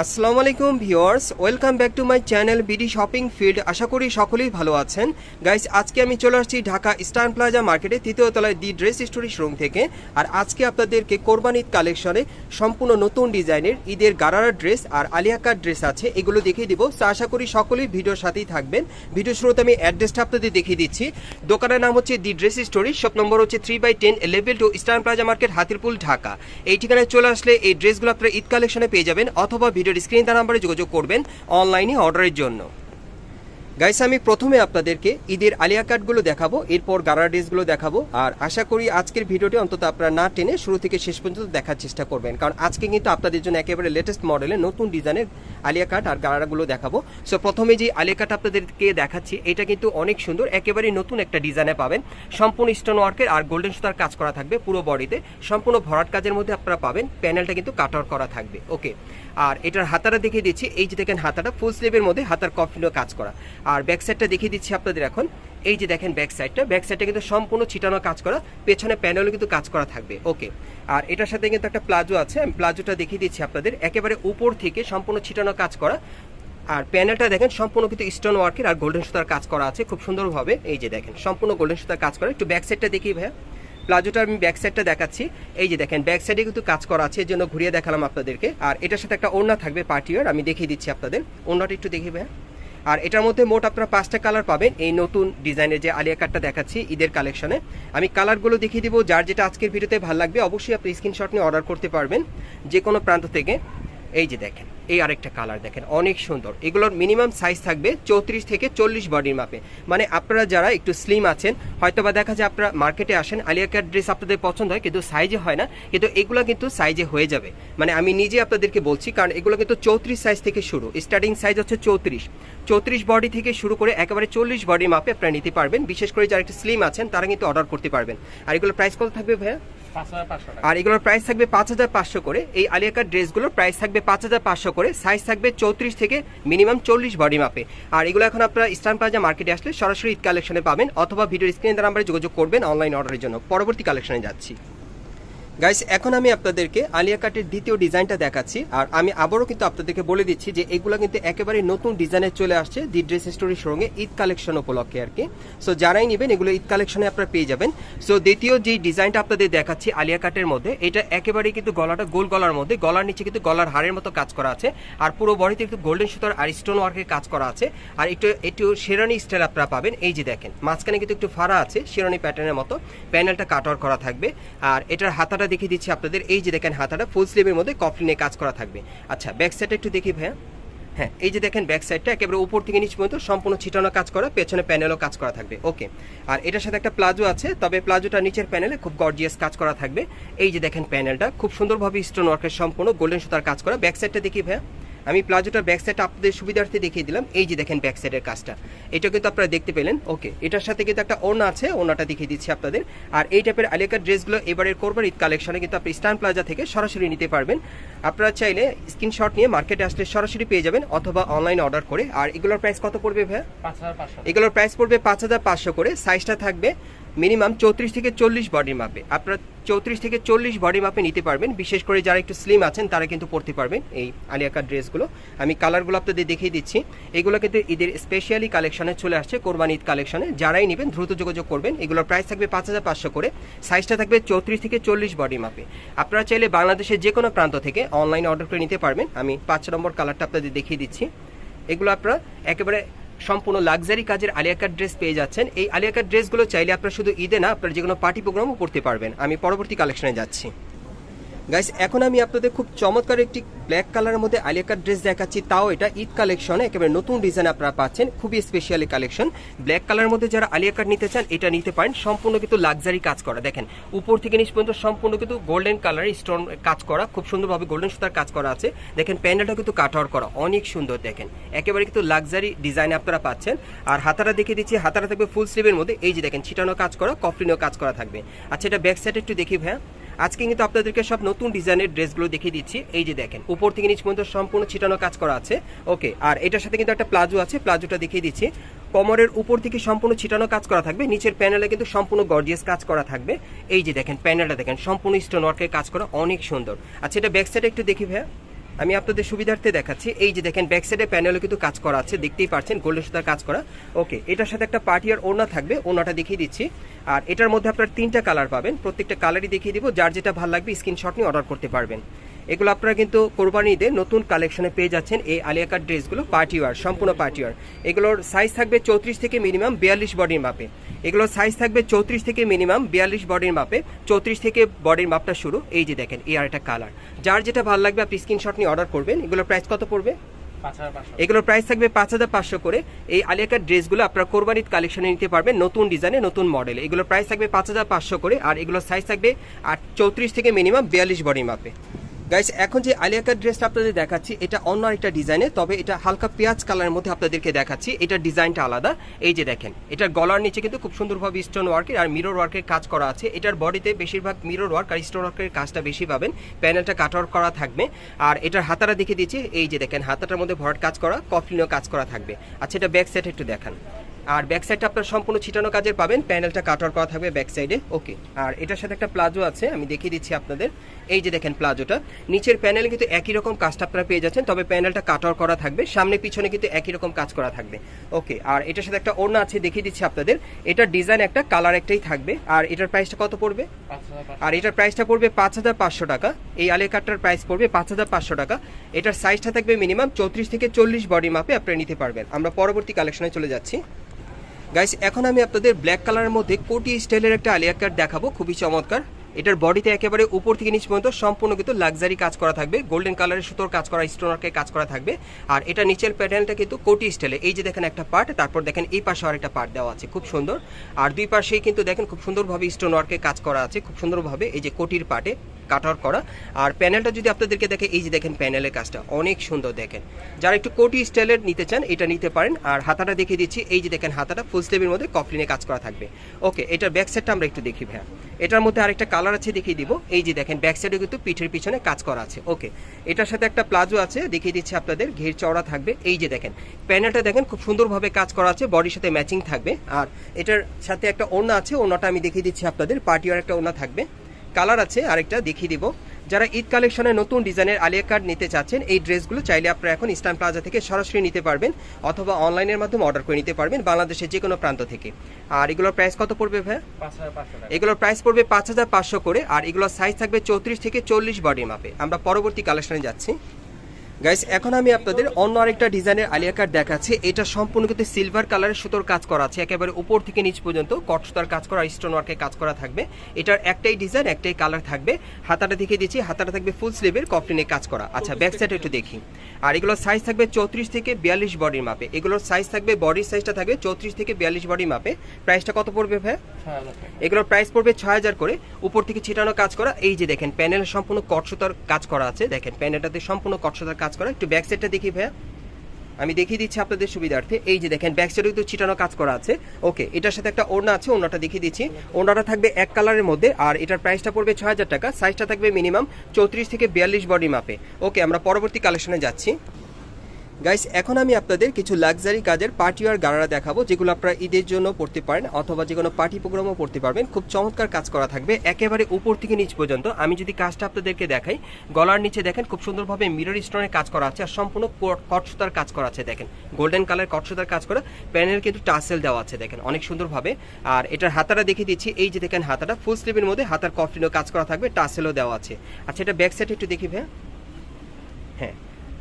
আসসালামু আলাইকুম viewers, welcome back to my channel BD shopping field. আশা করি সকলেই ভালো আছেন। গাইস, আজকে আমি চলে আসছি ঢাকা স্টান প্লাজা মার্কেটে, তৃতীয় তলায় দি ড্রেস স্টোরি শোরুম থেকে। আর আজকে আপনাদেরকে কোরবান ঈদ কালেকশনে সম্পূর্ণ নতুন ডিজাইনের ঈদের গারারা ড্রেস আর আলিয়াকার ড্রেস আছে, এগুলো দেখিয়ে দিব। তো আশা করি সকলেই ভিডিওর সাথেই থাকবেন। ভিডিও শুরুতে আমি অ্যাড্রেসটা আপনাদের দেখিয়ে দিচ্ছি। দোকানের নাম হচ্ছে the dress story shop number হচ্ছে three by ten, level two eastern plaza market, Hatirpool, Dhaka. এই ঠিকানায় চলে আসলে এই ড্রেসগুলো আপনারা ঈদ কালেকশনে পেয়ে যাবেন, অথবা ভিডিওর স্ক্রিন তার নাম্বারে যোগাযোগ করবেন অনলাইনে অর্ডারের জন্য। গাইস আমি প্রথমে আপনাদেরকে ঈদের আলিয়া কাটগুলো দেখাবো, এরপর গারা ড্রেসগুলো দেখাবো, আর আশা করি আজকের ভিডিওটি অন্তত আপনারা না টেনে শুরু থেকে শেষ পর্যন্ত দেখার চেষ্টা করবেন। কারণ আজকে কিন্তু আপনাদের জন্য একেবারে লেটেস্ট মডেলের নতুন ডিজাইনের আলিয়া কাট আর গারাগুলো দেখাবো। সো প্রথমে যে আলিয়া কাট আপনাদেরকে দেখাচ্ছি, এটা কিন্তু অনেক সুন্দর, একেবারে নতুন একটা ডিজাইনে পাবেন। সম্পূর্ণ স্টোন ওয়ার্কের আর গোল্ডেন সুতার কাজ করা থাকবে পুরো বডিতে সম্পূর্ণ ভরাট কাজের মধ্যে আপনারা পাবেন প্যানেলটা কিন্তু কাট আউট করা থাকবে ওকে আর এটার হাতাটা দেখিয়ে দিচ্ছি, এই যে দেখেন হাতাটা ফুল স্লিভের মধ্যে হাতার কফিনও কাজ করা। আর ব্যাক সাইডটা দেখিয়ে দিচ্ছি আপনাদের এখন। এই যে দেখেন ব্যাক সাইডটা ব্যাক কিন্তু সম্পূর্ণ ছিটানো কাজ করা। পেছনে প্যানেলও কিন্তু কাজ করা থাকবে। ওকে আর এটার সাথে কিন্তু একটা প্লাজো আছে। আমি প্লাজোটা দেখিয়ে দিচ্ছি আপনাদের। একেবারে উপর থেকে সম্পূর্ণ ছিটানো কাজ করা। আর প্যানেলটা দেখেন, সম্পূর্ণ কিন্তু স্টোন ওয়ার্কের আর গোল্ডেন সুতার কাজ করা আছে। খুব সুন্দরভাবে। এই যে দেখেন, সম্পূর্ণ গোল্ডেন সুতার কাজ করা। একটু ব্যাক সাইডটা দেখি ভাইয়া। প্লাজোটা আমি ব্যাক সাইডটা দেখাচ্ছি। এই যে দেখেন ব্যাক সাইডে কিন্তু কাজ করা আছে। এর জন্য ঘুরিয়ে দেখালাম আপনাদেরকে। আর এটার সাথে একটা ওড়না থাকবে পার্টিওয়ার আমি দেখিয়ে দিচ্ছি আপনাদের। ওড়নাটা একটু দেখি ভাইয়া। আর এটার মধ্যে মোট আপনারা পাঁচটা কালার পাবেন এই নতুন ডিজাইনের যে আলিয়া কাটটা দেখাচ্ছি ঈদের কালেকশনে আমি কালারগুলো দেখিয়ে দিব, যার যেটা আজকের ভিডিওতে ভালো লাগবে, অবশ্যই আপনি স্ক্রিনশট নিয়ে অর্ডার করতে পারবেন যে কোনো প্রান্ত থেকে। এই যে দেখেন। এই আরেকটা কালার দেখেন, অনেক সুন্দর। এগুলোর মিনিমাম সাইজ থাকবে চৌত্রিশ থেকে চল্লিশ বডির মাপে। মানে আপনারা যারা একটু স্লিম আছেন হয়তো বা দেখা যায় আপনারা মার্কেটে আসেন, আলিয়া কাট ড্রেস আপনাদের পছন্দ হয়, কিন্তু সাইজে হয় না, কিন্তু এগুলো কিন্তু সাইজে হয়ে যাবে। মানে আমি নিজে আপনাদেরকে বলছি, কারণ এগুলো কিন্তু চৌত্রিশ সাইজ থেকে শুরু স্টার্টিং সাইজ হচ্ছে চৌত্রিশ। চৌত্রিশ বডি থেকে শুরু করে একেবারে চল্লিশ বডির মাপে আপনারা নিতে পারবেন। বিশেষ করে যারা একটু স্লিম আছেন, তারা কিন্তু অর্ডার করতে পারবেন। আর এগুলো প্রাইস কত থাকবে ভাইয়া? আর এগুলোর প্রাইস থাকবে পাঁচ হাজার পাঁচশো করে। এই আলিয়াকার ড্রেসগুলোর প্রাইস থাকবে পাঁচ হাজার পাঁচশো করে। সাইজ থাকবে চৌত্রিশ থেকে মিনিমাম চল্লিশ বডি মাপে আর এগুলো এখন আপনারা ইস্টার্ন প্লাজা মার্কেটে আসলে সরাসরি ঈদ কালেকশনে পাবেন, অথবা ভিডিও স্ক্রিনের নাম্বারে যোগাযোগ করবেন অনলাইন অর্ডারের জন্য। পরবর্তী কালেকশনে যাচ্ছি। গাইস এখন আমি আপনাদেরকে আলিয়া কাটের দ্বিতীয় ডিজাইনটা দেখাচ্ছি, আর আমি আবারও কিন্তু আপনাদেরকে বলে দিচ্ছি যে এগুলো কিন্তু একেবারে নতুন ডিজাইনে চলে আসছে দি ড্রেস স্টোরির সঙ্গে ঈদ কালেকশন উপলক্ষে আর কি। সো যারাই নেবেন, এগুলো ঈদ কালেকশনে আপনারা পেয়ে যাবেন। সো দ্বিতীয় যে ডিজাইনটা আপনাদের দেখাচ্ছি আলিয়া কাটের মধ্যে, এটা একেবারে কিন্তু গলাটা গোল গলার মধ্যে, গলার নিচে কিন্তু গলার হাড়ের মতো কাজ করা আছে, আর পুরো বডিতে একটু গোল্ডেন সুতার আর স্টোন ওয়ার্কের কাজ করা আছে। আর একটু একটু শেরানি স্টাইল আপনারা পাবেন, এই যে দেখেন, মাঝখানে কিন্তু একটু ফাড়া আছে শেরানি প্যাটার্নের মতো প্যানেলটা কাট করা থাকবে, আর এটার হাতাটা দেখিয়ে দিচ্ছি আপনাদের। এই যে দেখেন হাতাটা ফুল স্লিভের মধ্যে কফলিনে কাজ করা থাকবে। আচ্ছা ব্যাক সাইডটা একটু দেখি ভাইয়া। হ্যাঁ এই যে দেখেন ব্যাক সাইডটা একেবারে উপর থেকে নিচ পর্যন্ত সম্পূর্ণ ছিটানো কাজ করা, পেছনে প্যানেলও কাজ করা থাকবে। ওকে আর এটার সাথে একটা প্লাজো আছে, তবে প্লাজোটা নিচের প্যানেলে খুব গর্জিয়াস কাজ করা থাকবে। এই যে দেখেন প্যানেলটা খুব সুন্দরভাবে স্টোন ওয়ার্কের সম্পূর্ণ গোল্ডেন সুতার কাজ করা। ব্যাক সাইডটা দেখি ভাইয়া। আমি প্লাজোটার ব্যাক সাইডটা আপনাদের সুবিধার্থে দেখিয়ে দিলাম। এই যে দেখেন ব্যাক সাইডের কাজটা। এটা কিন্তু আপনারা দেখতে পেলেন। ওকে এটার সাথে কিন্তু একটা ওড়না আছে ওড়নাটা দেখিয়ে দিচ্ছি আপনাদের। আর এই টাইপের আলিয়াকার ড্রেসগুলো এবারের করবার ঈদ কালেকশনে কিন্তু আপনি স্টান প্লাজা থেকে সরাসরি নিতে পারবেন। আপনারা চাইলে স্ক্রিনশট নিয়ে মার্কেটে আসলে সরাসরি পেয়ে যাবেন অথবা অনলাইন অর্ডার করে। আর এগুলোর প্রাইস কত পড়বে ভাইয়া? এগুলোর প্রাইস পড়বে পাঁচ হাজার পাঁচশো করে। সাইজটা থাকবে মিনিমাম চৌত্রিশ থেকে চল্লিশ বডির মাপে আপনারা চৌত্রিশ থেকে চল্লিশ বডি মাপে নিতে পারবেন। বিশেষ করে যারা একটু স্লিম আছেন, তারা কিন্তু পড়তে পারবেন এই আলিয়াকার ড্রেসগুলো। আমি কালারগুলো আপনাদের দেখিয়ে দিচ্ছি। এগুলো কিন্তু ঈদের স্পেশালি কালেকশনে চলে আসছে, কোরবানি ঈদ কালেকশনে যারাই নেবেন, দ্রুত যোগাযোগ করবেন। এগুলোর প্রাইস থাকবে পাঁচ হাজার পাঁচশো করে। সাইজটা থাকবে চৌত্রিশ থেকে চল্লিশ বডি মাপে আপনারা চাইলে বাংলাদেশের যে কোনো প্রান্ত থেকে অনলাইন অর্ডার করে নিতে পারবেন। আমি পাঁচ নম্বর কালারটা আপনাদের দেখিয়ে দিচ্ছি। এগুলো আপনারা একেবারে সম্পূর্ণ লাক্সারি কাজের আলিয়াকার ড্রেস পেয়ে যাচ্ছেন। এই আলিয়াকার ড্রেসগুলো চাইলে আপনারা শুধু ঈদে না, আপনারা যে কোনো পার্টি প্রোগ্রামও করতে পারবেন। আমি পরবর্তী কালেকশনে যাচ্ছি। গাইস এখন আমি আপনাদের খুব চমৎকার একটি ব্ল্যাক কালারের মধ্যে আলিয়াকার ড্রেস দেখাচ্ছি। তাও এটা ঈদ কালেকশনে একেবারে নতুন ডিজাইন আপনারা পাচ্ছেন। খুবই স্পেশালি কালেকশন ব্ল্যাক কালারের মধ্যে যারা আলিয়াকার নিতে চান, এটা নিতে পারেন। সম্পূর্ণ কিন্তু লাক্সারি কাজ করা। দেখেন, উপর থেকে নিচ পর্যন্ত সম্পূর্ণ কিন্তু গোল্ডেন কালারের স্টোন কাজ করা। খুব সুন্দরভাবে গোল্ডেন সুতার কাজ করা আছে। দেখেন, প্যান্ডেলটা কিন্তু কাট করা। অনেক সুন্দর, দেখেন। একেবারে কিন্তু লাক্সারি ডিজাইন আপনারা পাচ্ছেন। আর হাতাটা দেখিয়ে দিচ্ছি। হাতাটা থাকবে ফুল স্লিভের মধ্যে। এই যে দেখেন, ছিটানো কাজ করা কফলিনও কাজ করা থাকবে। আচ্ছা এটা ব্যাক সাইড একটু দেখি ভাইয়া। আজকে কিন্তু আপনাদেরকে সব নতুন ডিজাইনের ড্রেসগুলো দেখিয়ে দিচ্ছি। এই যে দেখেন, উপর থেকে নিচ পর্যন্ত সম্পূর্ণ ছিটানো কাজ করা আছে। ওকে, আর এটার সাথে কিন্তু একটা প্লাজো আছে, প্লাজোটা দেখিয়ে দিচ্ছি। কমরের উপর থেকে সম্পূর্ণ ছিটানো কাজ করা থাকবে, নিচের প্যানেলে কিন্তু সম্পূর্ণ গর্জিয়াস কাজ করা থাকবে। এই যে দেখেন, প্যানেলটা দেখেন, সম্পূর্ণ স্টোন ওয়ার্কের কাজ করা, অনেক সুন্দর। আচ্ছা এটা ব্যাক সাইডে একটু দেখি ভাইয়া। আমি আপনাদের সুবিধার্থে দেখাচ্ছি। এই যে দেখেন ব্যাক সাইডে প্যানেলও কিন্তু কাজ করা আছে। দেখতেই পাচ্ছেন গোল্ডেন সুতার কাজ করা। ওকে এটার সাথে একটা পার্টি আর ওনা থাকবে ওনাটা দেখিয়ে দিচ্ছি। আর এটার মধ্যে আপনার তিনটা কালার পাবেন। প্রত্যেকটা কালারই দেখিয়ে দিব। যার যেটা ভালো লাগবে স্ক্রিনশট নিয়ে অর্ডার করতে পারবেন। এগুলো আপনারা কিন্তু কোরবানি ঈদে নতুন কালেকশনে পেয়ে যাচ্ছেন এই আলিয়াকার ড্রেসগুলো পার্টি ওয়ার সম্পূর্ণ পার্টি ওয়ার এগুলোর সাইজ থাকবে চৌত্রিশ থেকে মিনিমাম বিয়াল্লিশ বডির মাপে। এগুলোর সাইজ থাকবে চৌত্রিশ থেকে মিনিমাম বিয়াল্লিশ বডির মাপে। চৌত্রিশ থেকে বডির মাপটা শুরু এই যে দেখেন এই আর একটা কালার যার যেটা ভালো লাগবে আপনি স্ক্রিনশট নিয়ে অর্ডার করবেন। এগুলোর প্রাইস কত পড়বে? এগুলোর প্রাইস থাকবে পাঁচ হাজার পাঁচশো করে। এই আলিয়াকার ড্রেসগুলো আপনার কোরবানির কালেকশনে নিতে পারবেন নতুন ডিজাইনে নতুন মডেল এগুলোর প্রাইস থাকবে পাঁচ হাজার পাঁচশো করে আর এগুলোর সাইজ থাকবে আর চৌত্রিশ থেকে মিনিমাম বিয়াল্লিশ বডি মাপে। গাইস এখন যে আলিয়াকার ড্রেসটা আপনাদের দেখাচ্ছি, এটা অন্য একটা ডিজাইনে তবে এটা হালকা পেঁয়াজ কালারের মধ্যে আপনাদেরকে দেখাচ্ছি। এটার ডিজাইনটা আলাদা। এই যে দেখেন, এটার গলার নিচে কিন্তু খুব সুন্দরভাবে স্টোন ওয়ার্কের আর মিরর ওয়ার্কের কাজ করা আছে। এটার বডিতে বেশিরভাগ মিরর ওয়ার্ক আর স্টোন ওয়ার্কের কাজটা বেশি পাবেন। প্যানেলটা কাটওয়ার করা থাকবে। আর এটার হাতাটা দেখে দিচ্ছি। এই যে দেখেন, হাতাটার মধ্যে ভরাট কাজ করা কফলিনও কাজ করা থাকবে। আচ্ছা এটা ব্যাক সাইড একটু দেখান। আর ব্যাক সাইডটা আপনার সম্পূর্ণ ছিটানো কাজের পাবেন। প্যানেলটা কাটার করা থাকবে ব্যাক সাইডে ওকে আর এটার সাথে একটা প্লাজো আছে আমি দেখিয়ে দিচ্ছি আপনাদের। এই যে দেখেন প্লাজোটা নিচের প্যানেল কিন্তু একই রকম কাজটা আপনারা পেয়ে যাচ্ছেন তবে প্যানেলটা কাটার করা থাকবে। সামনে পিছনে কিন্তু একই রকম কাজ করা থাকবে। ওকে আর এটার সাথে একটা ওড়না আছে দেখিয়ে দিচ্ছি আপনাদের। এটার ডিজাইন একটা কালার একটাই থাকবে। আর এটার প্রাইসটা কত পড়বে? আর এটার প্রাইসটা পড়বে পাঁচ হাজার পাঁচশো টাকা। এই আলে কাটটার প্রাইস পড়বে পাঁচ হাজার পাঁচশো টাকা। এটার সাইজটা থাকবে মিনিমাম চৌত্রিশ থেকে চল্লিশ বডি মাপে আপনি নিতে পারবেন। আমরা পরবর্তী কালেকশনে চলে যাচ্ছি। গাইস এখন আমি আপনাদের ব্ল্যাক কালারের মধ্যে কোটি স্টাইলের একটা আলিয়া কাট দেখাবো, খুবই চমৎকার। এটার বডিতে একেবারে উপর থেকে নিচ পর্যন্ত সম্পূর্ণ কিন্তু লাক্সারি কাজ করা থাকবে গোল্ডেন কালারের সুতোর কাজ করা স্টোনারকে কাজ করা থাকবে। আর এটা নিচের প্যাটার্নটা কিন্তু কোটি স্টাইলে এই যে দেখেন একটা পার্ট তারপর দেখেন এই পাশে আরেকটা পার্ট দেওয়া আছে, খুব সুন্দর। আর দুই পাশেই কিন্তু দেখেন খুব সুন্দরভাবে স্টোন ওয়ার্কে কাজ করা আছে, খুব সুন্দরভাবে এই যে কোটির পার্টে কাটার করা। আর প্যানেলটা যদি আপনাদেরকে দেখে, এই যে দেখেন প্যানেলের কাজটা, অনেক সুন্দর দেখেন। যারা একটু কোটি স্টাইলের নিতে চান, এটা নিতে পারেন। আর হাতাটা দেখিয়ে দিচ্ছি, এই যে দেখেন হাতাটা ফুল স্লিভের মধ্যে কফলিনে কাজ করা থাকবে। ওকে এটার ব্যাক সাইডটা আমরা একটু দেখি ভাইয়া। এটার মধ্যে আরেকটা কালার আছে, দেখিয়ে দিব। এই যে দেখেন ব্যাক সাইডে কিন্তু পিঠের পিছনে কাজ করা আছে। ওকে এটার সাথে একটা প্লাজো আছে, দেখিয়ে দিচ্ছি আপনাদের, ঘের চওড়া থাকবে। এই যে দেখেন, প্যানেলটা দেখেন, খুব সুন্দরভাবে কাজ করা আছে বডির সাথে ম্যাচিং থাকবে। আর এটার সাথে একটা ওড়না আছে, ওড়নাটা আমি দেখিয়ে দিচ্ছি আপনাদের পার্টিওয়ার একটা ওড়না থাকবে। কালার আছে আরেকটা দেখিয়ে দিব। যারা ঈদ কালেকশনের নতুন ডিজাইনের আলিয়া কার্ড নিতে চাচ্ছেন এই ড্রেসগুলো চাইলে আপনারা এখন ইস্টার্ন প্লাজা থেকে সরাসরি নিতে পারবেন অথবা অনলাইনের মাধ্যমে অর্ডার করে নিতে পারবেন বাংলাদেশের যে কোনো প্রান্ত থেকে। আর এগুলোর প্রাইস কত পড়বে ভাই এগুলোর প্রাইস পড়বে পাঁচ হাজার পাঁচশো করে আর এগুলোর সাইজ থাকবে চৌত্রিশ থেকে চল্লিশ বডির মাপে আমরা পরবর্তী কালেকশনে যাচ্ছি। গাইস এখন আমি আপনাদের অন্য আরেকটা ডিজাইনের আলিয়া কার্ড দেখাচ্ছি। এটা সম্পূর্ণ কিন্তু সিলভার কালারের সুতোর কাজ করা আছে। একেবারে উপর থেকে নিচ পর্যন্ত কট সুতার কাজ করা স্টোন ওয়ার্কে কাজ করা থাকবে। এটার একটাই ডিজাইন একটাই কালার থাকবে। হাতাটা দেখিয়ে দিচ্ছি, হাতাটা থাকবে ফুল স্লিভের কফলিনে কাজ করা। আচ্ছা ব্যাক সাইড একটু দেখি। আর এগুলোর সাইজ থাকবে চৌত্রিশ থেকে বিয়াল্লিশ বডির মাপে। এগুলোর সাইজ থাকবে বডির সাইজটা থাকবে চৌত্রিশ থেকে বিয়াল্লিশ বডি মাপে। প্রাইসটা কত পড়বে ভাই? এগুলোর প্রাইস পড়বে ছয় হাজার করে। উপর থেকে ছিটানো কাজ করা। এই যে দেখেন প্যানেল সম্পূর্ণ কটসুতার কাজ করা আছে। দেখেন প্যানেলটাতে সম্পূর্ণ কটসুতার কাজ করা একটু ব্যাক সাইডটা দেখি ভাইয়া। আমি দেখিয়ে দিচ্ছি আপনাদের সুবিধার্থে। এই যে দেখেন ব্যাক সাইডে কিন্তু চিটানো কাজ করা আছে। ওকে এটার সাথে একটা ওড়না আছে, ওড়নাটা দেখিয়ে দিচ্ছি। ওড়নাটা থাকবে এক কালারের মধ্যে, আর এটার প্রাইসটা পড়বে ছয় হাজার টাকা। সাইজটা থাকবে মিনিমাম চৌত্রিশ থেকে বিয়াল্লিশ বডি মাপে ওকে আমরা পরবর্তী কালেকশনে যাচ্ছি। গাইস এখন আমি আপনাদের কিছু লাক্সারি কাজের পার্টি আর গাড়ারা দেখাবো, যেগুলো আপনারা ঈদের জন্য পড়তে পারেন অথবা যে কোনো পার্টি প্রোগ্রামও পড়তে পারবেন। খুব চমৎকার কাজ করা থাকবে, একেবারে উপর থেকে নিচ পর্যন্ত। আমি যদি কাজটা আপনাদেরকে দেখাই, গলার নিচে দেখেন, খুব সুন্দরভাবে মিরর স্টোনের কাজ করা আছে আর সম্পূর্ণ কটসুতার কাজ করা আছে, দেখেন। গোল্ডেন কালার কটসুতার কাজ করা, প্যানেল কিন্তু টাসেল দেওয়া আছে, দেখেন, অনেক সুন্দরভাবে। আর এটার হাতাটা দেখিয়ে দিচ্ছি, এই যে দেখেন হাতাটা ফুল স্লিভের মধ্যে হাতার কফলিনও কাজ করা থাকবে টাসেলও দেওয়া আছে। আচ্ছা এটা ব্যাক সাইড একটু দেখি হ্যাঁ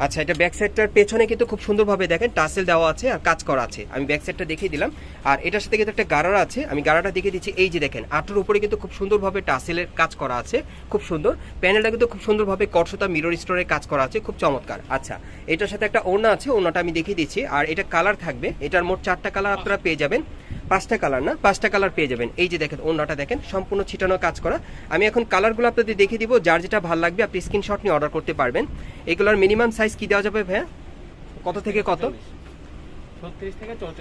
আচ্ছা এটা ব্যাক সাইডটার পেছনে কিন্তু খুব সুন্দরভাবে দেখেন টাসেল দেওয়া আছে আর কাজ করা আছে। আমি ব্যাক সাইডটা দেখিয়ে দিলাম। আর এটার সাথে কিন্তু একটা গাড়ার আছে। আমি গাড়াটা দেখিয়ে দিচ্ছি, এই যে দেখেন, আটুর উপরে কিন্তু খুব সুন্দরভাবে টাসেলের কাজ করা আছে। খুব সুন্দর। প্যানেলটা কিন্তু খুব সুন্দরভাবে কটসতা মিরর স্টোরের কাজ করা আছে। খুব চমৎকার। আচ্ছা এটার সাথে একটা ওড়না আছে, ওড়নাটা আমি দেখিয়ে দিচ্ছি। আর এটা কালার থাকবে। এটার মোট চারটা কালার আপনারা পেয়ে যাবেন। পাঁচটা কালার না, পাঁচটা কালার পেয়ে যাবেন। এই যে দেখেন অন্যটা দেখেন, সম্পূর্ণ ছিটানো কাজ করা। আমি এখন কালারগুলো আপনাদের দেখিয়ে দিব, যার যেটা ভালো লাগবে আপনি স্ক্রিনশট নিয়ে অর্ডার করতে পারবেন। এগুলোর মিনিমাম সাইজ কি দেওয়া যাবে ভাইয়া? কত থেকে কত?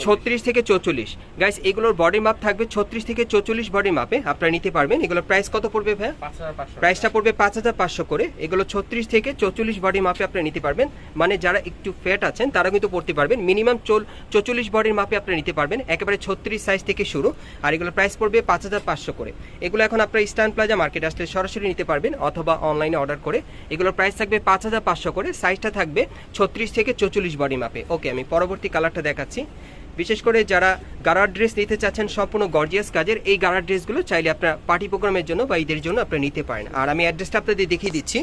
ছত্রিশ থেকে চৌচল্লিশ। গাইস এগুলোর বডির মাপ থাকবে ছত্রিশ থেকে চৌচল্লিশ বডির মাপে আপনারা নিতে পারবেন। এগুলোর প্রাইস কত পড়বে পাঁচশো প্রাইসটা পড়বে পাঁচ হাজার পাঁচশো করে। এগুলো ছত্রিশ থেকে চৌচল্লিশ বডির মাপে আপনি নিতে পারবেন। মানে যারা একটু ফ্যাট আছেন তারা কিন্তু পড়তে পারবেন। মিনিমাম চল চৌচল্লিশ বডির মাপে আপনি নিতে পারবেন। একেবারে ছত্রিশ সাইজ থেকে শুরু। আর এগুলো প্রাইস পড়বে পাঁচ হাজার পাঁচশো করে। এগুলো এখন আপনার স্ট্যান্ড প্লাজা মার্কেট আসলে সরাসরি নিতে পারবেন অথবা অনলাইনে অর্ডার করে। এগুলোর প্রাইস থাকবে পাঁচ হাজার পাঁচশো করে। সাইজটা থাকবে ছত্রিশ থেকে চৌচল্লিশ বডি মাপে ওকে আমি পরবর্তী কালারটা দেখাচ্ছি। বিশেষ করে যারা গারার ড্রেস নিতে চাচ্ছেন সম্পূর্ণ গর্জিয়াস কাজের, এই গারার ড্রেসগুলো চাইলে আপনার পার্টি প্রোগ্রামের জন্য বা ঈদের জন্য আপনারা নিতে পারেন। আর আমি অ্যাড্রেসটা আপনাদের দেখিয়ে দিচ্ছি।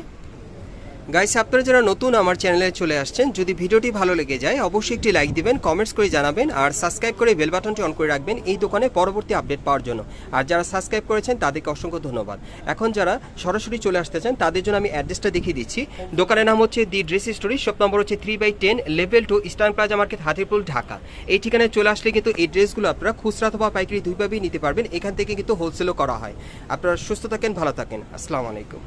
গাইস আপনারা যারা নতুন আমার চ্যানেলে চলে আসছেন, যদি ভিডিওটি ভালো লেগে যায়, অবশ্যই একটি লাইক দিবেন কমেন্টস করে জানাবেন, আর সাবস্ক্রাইব করে বেল বাটনটি অন করে রাখবেন এই দোকানে পরবর্তী আপডেট পাওয়ার জন্য। আর যারা সাবস্ক্রাইব করেছেন, তাদেরকে অসংখ্য ধন্যবাদ। এখন যারা সরাসরি চলে আসতে চান, তাদের জন্য আমি অ্যাড্রেসটা দেখিয়ে দিচ্ছি। দোকানের নাম হচ্ছে the dress story shop number হচ্ছে three by ten level two eastern plaza market Hatirpool Dhaka এই ঠিকানায় চলে আসলে কিন্তু এই ড্রেসগুলো আপনারা খুচরা অথবা পাইকারি দুইভাবেই নিতে পারবেন। এখান থেকে কিন্তু হোলসেলও করা হয়। আপনারা সুস্থ থাকেন, ভালো থাকেন। আসসালামু আলাইকুম।